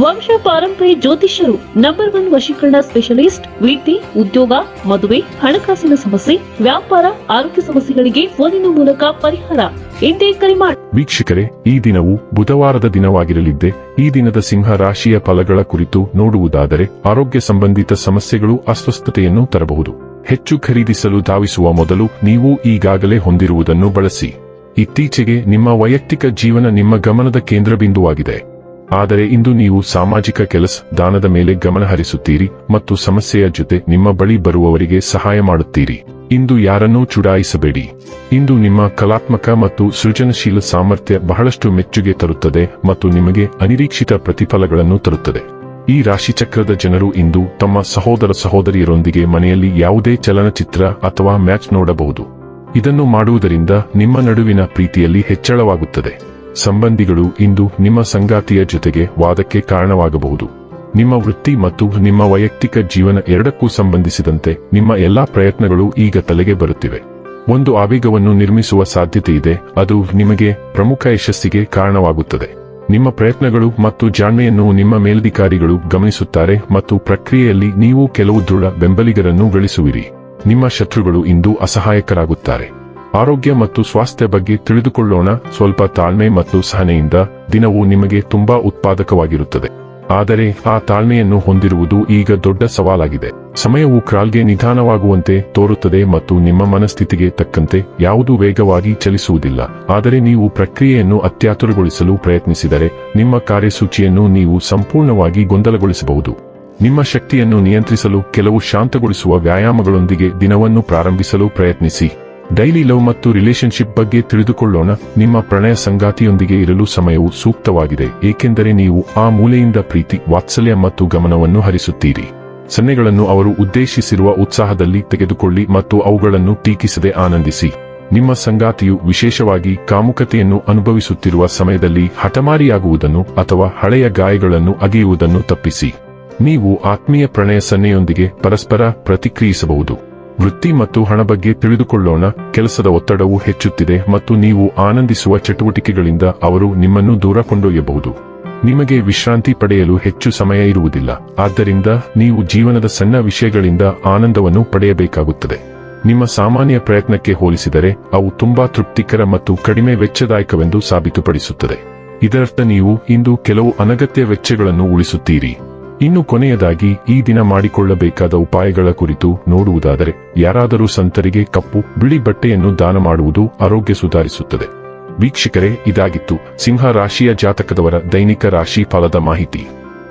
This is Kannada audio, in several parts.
ವಂಶ ಪಾರಂಪರ್ಯ ಜ್ಯೋತಿಷ್ಯರು ನಂಬರ್ ಒನ್ ವಶೀಕರಣ ಸ್ಪೆಷಲಿಸ್ಟ್ ವಿದ್ಯೆ ಉದ್ಯೋಗ, ಮದುವೆ, ಹಣಕಾಸಿನ ಸಮಸ್ಯೆ, ವ್ಯಾಪಾರ, ಆರೋಗ್ಯ ಸಮಸ್ಯೆಗಳಿಗೆ ಫೋನಿನ ಮೂಲಕ ಪರಿಹಾರ. ಎಂದೇ ಕರೆ ಮಾಡಿ ವೀಕ್ಷಕರೇ, ಈ ದಿನವು ಬುಧವಾರದ ದಿನವಾಗಿರಲಿದ್ದೆ. ಈ ದಿನದ ಸಿಂಹ ರಾಶಿಯ ಫಲಗಳ ಕುರಿತು ನೋಡುವುದಾದರೆ ಆರೋಗ್ಯ ಸಂಬಂಧಿತ ಸಮಸ್ಯೆಗಳು ಅಸ್ವಸ್ಥತೆಯನ್ನು ತರಬಹುದು. ಹೆಚ್ಚು ಖರೀದಿಸಲು ಧಾವಿಸುವ ಮೊದಲು ನೀವು ಈಗಾಗಲೇ ಹೊಂದಿರುವುದನ್ನು ಬಳಸಿ. ಇತ್ತೀಚೆಗೆ ನಿಮ್ಮ ವೈಯಕ್ತಿಕ ಜೀವನ ನಿಮ್ಮ ಗಮನದ ಕೇಂದ್ರಬಿಂದುವಾಗಿದೆ. ಆದರೆ ಇಂದು ನೀವು ಸಾಮಾಜಿಕ ಕೆಲಸ, ದಾನದ ಮೇಲೆ ಗಮನ ಹರಿಸುತ್ತೀರಿ ಮತ್ತು ಸಮಸ್ಯೆಯ ಜೊತೆ ನಿಮ್ಮ ಬಳಿ ಬರುವವರಿಗೆ ಸಹಾಯ ಮಾಡುತ್ತೀರಿ. ಇಂದು ಯಾರನ್ನೂ ಚುಡಾಯಿಸಬೇಡಿ. ಇಂದು ನಿಮ್ಮ ಕಲಾತ್ಮಕ ಮತ್ತು ಸೃಜನಶೀಲ ಸಾಮರ್ಥ್ಯ ಬಹಳಷ್ಟು ಮೆಚ್ಚುಗೆ ತರುತ್ತದೆ ಮತ್ತು ನಿಮಗೆ ಅನಿರೀಕ್ಷಿತ ಪ್ರತಿಫಲಗಳನ್ನು ತರುತ್ತದೆ. ಈ ರಾಶಿಚಕ್ರದ ಜನರು ಇಂದು ತಮ್ಮ ಸಹೋದರ ಸಹೋದರಿಯರೊಂದಿಗೆ ಮನೆಯಲ್ಲಿ ಯಾವುದೇ ಚಲನಚಿತ್ರ ಅಥವಾ ಮ್ಯಾಚ್ ನೋಡಬಹುದು. ಇದನ್ನು ಮಾಡುವುದರಿಂದ ನಿಮ್ಮ ನಡುವಿನ ಪ್ರೀತಿಯಲ್ಲಿ ಹೆಚ್ಚಳವಾಗುತ್ತದೆ. ಸಂಬಂಧಿಗಳು ಇಂದು ನಿಮ್ಮ ಸಂಗಾತಿಯ ಜೊತೆಗೆ ವಾದಕ್ಕೆ ಕಾರಣವಾಗಬಹುದು. ನಿಮ್ಮ ವೃತ್ತಿ ಮತ್ತು ನಿಮ್ಮ ವೈಯಕ್ತಿಕ ಜೀವನ ಎರಡಕ್ಕೂ ಸಂಬಂಧಿಸಿದಂತೆ ನಿಮ್ಮ ಎಲ್ಲಾ ಪ್ರಯತ್ನಗಳು ಈಗ ತಲೆಗೆ ಬರುತ್ತಿವೆ. ಒಂದು ಆವೇಗವನ್ನು ನಿರ್ಮಿಸುವ ಸಾಧ್ಯತೆ ಇದೆ, ಅದು ನಿಮಗೆ ಪ್ರಮುಖ ಯಶಸ್ಸಿಗೆ ಕಾರಣವಾಗುತ್ತದೆ. ನಿಮ್ಮ ಪ್ರಯತ್ನಗಳು ಮತ್ತು ಜಾಣ್ಮೆಯನ್ನು ನಿಮ್ಮ ಮೇಲಧಿಕಾರಿಗಳು ಗಮನಿಸುತ್ತಾರೆ ಮತ್ತು ಪ್ರಕ್ರಿಯೆಯಲ್ಲಿ ನೀವು ಕೆಲವು ದೃಢ ಬೆಂಬಲಿಗರನ್ನು ಗಳಿಸುವಿರಿ. ನಿಮ್ಮ ಶತ್ರುಗಳು ಇಂದು ಅಸಹಾಯಕರಾಗುತ್ತಾರೆ. ಆರೋಗ್ಯ ಮತ್ತು ಸ್ವಾಸ್ಥ್ಯ ಬಗ್ಗೆ ತಿಳಿದುಕೊಳ್ಳೋಣ. ಸ್ವಲ್ಪ ತಾಳ್ಮೆ ಮತ್ತು ಸಹನೆಯಿಂದ ದಿನವು ನಿಮಗೆ ತುಂಬಾ ಉತ್ಪಾದಕವಾಗಿರುತ್ತದೆ. ಆದರೆ ಆ ತಾಳ್ಮೆಯನ್ನು ಹೊಂದಿರುವುದು ಈಗ ದೊಡ್ಡ ಸವಾಲಾಗಿದೆ. ಸಮಯವು ಕ್ರಾಲ್ಗೆ ನಿಧಾನವಾಗುವಂತೆ ತೋರುತ್ತದೆ ಮತ್ತು ನಿಮ್ಮ ಮನಸ್ಥಿತಿಗೆ ತಕ್ಕಂತೆ ಯಾವುದೂ ವೇಗವಾಗಿ ಚಲಿಸುವುದಿಲ್ಲ. ಆದರೆ ನೀವು ಪ್ರಕ್ರಿಯೆಯನ್ನು ಅತ್ಯಾತುರಗೊಳಿಸಲು ಪ್ರಯತ್ನಿಸಿದರೆ ನಿಮ್ಮ ಕಾರ್ಯಸೂಚಿಯನ್ನು ನೀವು ಸಂಪೂರ್ಣವಾಗಿ ಗೊಂದಲಗೊಳಿಸಬಹುದು. ನಿಮ್ಮ ಶಕ್ತಿಯನ್ನು ನಿಯಂತ್ರಿಸಲು ಕೆಲವು ಶಾಂತಗೊಳಿಸುವ ವ್ಯಾಯಾಮಗಳೊಂದಿಗೆ ದಿನವನ್ನು ಪ್ರಾರಂಭಿಸಲು ಪ್ರಯತ್ನಿಸಿ. ಡೈಲಿ ಲವ್ ಮತ್ತು ರಿಲೇಶನ್ಶಿಪ್ ಬಗ್ಗೆ ತಿಳಿದುಕೊಳ್ಳೋಣ. ನಿಮ್ಮ ಪ್ರಣಯ ಸಂಗಾತಿಯೊಂದಿಗೆ ಇರಲು ಸಮಯವು ಸೂಕ್ತವಾಗಿದೆ. ಏಕೆಂದರೆ ನೀವು ಆ ಮೂಲೆಯಿಂದ ಪ್ರೀತಿ, ವಾತ್ಸಲ್ಯ ಮತ್ತು ಗಮನವನ್ನು ಹರಿಸುತ್ತೀರಿ. ಸನ್ನೆಗಳನ್ನು ಅವರು ಉದ್ದೇಶಿಸಿರುವ ಉತ್ಸಾಹದಲ್ಲಿ ತೆಗೆದುಕೊಳ್ಳಿ ಮತ್ತು ಅವುಗಳನ್ನು ಟೀಕಿಸದೆ ಆನಂದಿಸಿ. ನಿಮ್ಮ ಸಂಗಾತಿಯು ವಿಶೇಷವಾಗಿ ಕಾಮುಕತೆಯನ್ನು ಅನುಭವಿಸುತ್ತಿರುವ ಸಮಯದಲ್ಲಿ ಹಠಮಾರಿಯಾಗುವುದನ್ನು ಅಥವಾ ಹಳೆಯ ಗಾಯಗಳನ್ನು ಅಗೆಯುವುದನ್ನು ತಪ್ಪಿಸಿ. ನೀವು ಆತ್ಮೀಯ ಪ್ರಣಯ ಸನ್ನೆಯೊಂದಿಗೆ ಪರಸ್ಪರ ಪ್ರತಿಕ್ರಿಯಿಸಬಹುದು. ವೃತ್ತಿ ಮತ್ತು ಹಣ ಬಗ್ಗೆ ತಿಳಿದುಕೊಳ್ಳೋಣ. ಕೆಲಸದ ಒತ್ತಡವು ಹೆಚ್ಚುತ್ತಿದೆ ಮತ್ತು ನೀವು ಆನಂದಿಸುವ ಚಟುವಟಿಕೆಗಳಿಂದ ಅವರು ನಿಮ್ಮನ್ನು ದೂರ ಕೊಂಡೊಯ್ಯಬಹುದು. ನಿಮಗೆ ವಿಶ್ರಾಂತಿ ಪಡೆಯಲು ಹೆಚ್ಚು ಸಮಯ ಇರುವುದಿಲ್ಲ. ಆದ್ದರಿಂದ ನೀವು ಜೀವನದ ಸಣ್ಣ ವಿಷಯಗಳಿಂದ ಆನಂದವನ್ನು ಪಡೆಯಬೇಕಾಗುತ್ತದೆ. ನಿಮ್ಮ ಸಾಮಾನ್ಯ ಪ್ರಯತ್ನಕ್ಕೆ ಹೋಲಿಸಿದರೆ, ಅವು ತುಂಬಾ ತೃಪ್ತಿಕರ ಮತ್ತು ಕಡಿಮೆ ವೆಚ್ಚದಾಯಕವೆಂದು ಸಾಬೀತುಪಡಿಸುತ್ತದೆ. ಇದರರ್ಥ ನೀವು ಇಂದು ಕೆಲವು ಅನಗತ್ಯ ವೆಚ್ಚಗಳನ್ನು ಉಳಿಸುತ್ತೀರಿ. ಇನ್ನು ಕೊನೆಯದಾಗಿ ಈ ದಿನ ಮಾಡಿಕೊಳ್ಳಬೇಕಾದ ಉಪಾಯಗಳ ಕುರಿತು ನೋಡುವುದಾದರೆ, ಯಾರಾದರೂ ಸಂತರಿಗೆ ಕಪ್ಪು, ಬಿಳಿ ಬಟ್ಟೆಯನ್ನು ದಾನ ಮಾಡುವುದು ಆರೋಗ್ಯ ಸುಧಾರಿಸುತ್ತದೆ. ವೀಕ್ಷಕರೇ, ಇದಾಗಿತ್ತು ಸಿಂಹ ರಾಶಿಯ ಜಾತಕದವರ ದೈನಿಕ ರಾಶಿ ಫಲದ ಮಾಹಿತಿ.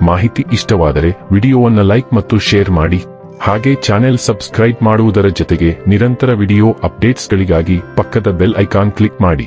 ಮಾಹಿತಿ ಇಷ್ಟವಾದರೆ ವಿಡಿಯೋವನ್ನ ಲೈಕ್ ಮತ್ತು ಶೇರ್ ಮಾಡಿ. ಹಾಗೆ ಚಾನೆಲ್ ಸಬ್ಸ್ಕ್ರೈಬ್ ಮಾಡುವುದರ ಜೊತೆಗೆ ನಿರಂತರ ವಿಡಿಯೋ ಅಪ್ಡೇಟ್ಸ್ಗಳಿಗಾಗಿ ಪಕ್ಕದ ಬೆಲ್ ಐಕಾನ್ ಕ್ಲಿಕ್ ಮಾಡಿ.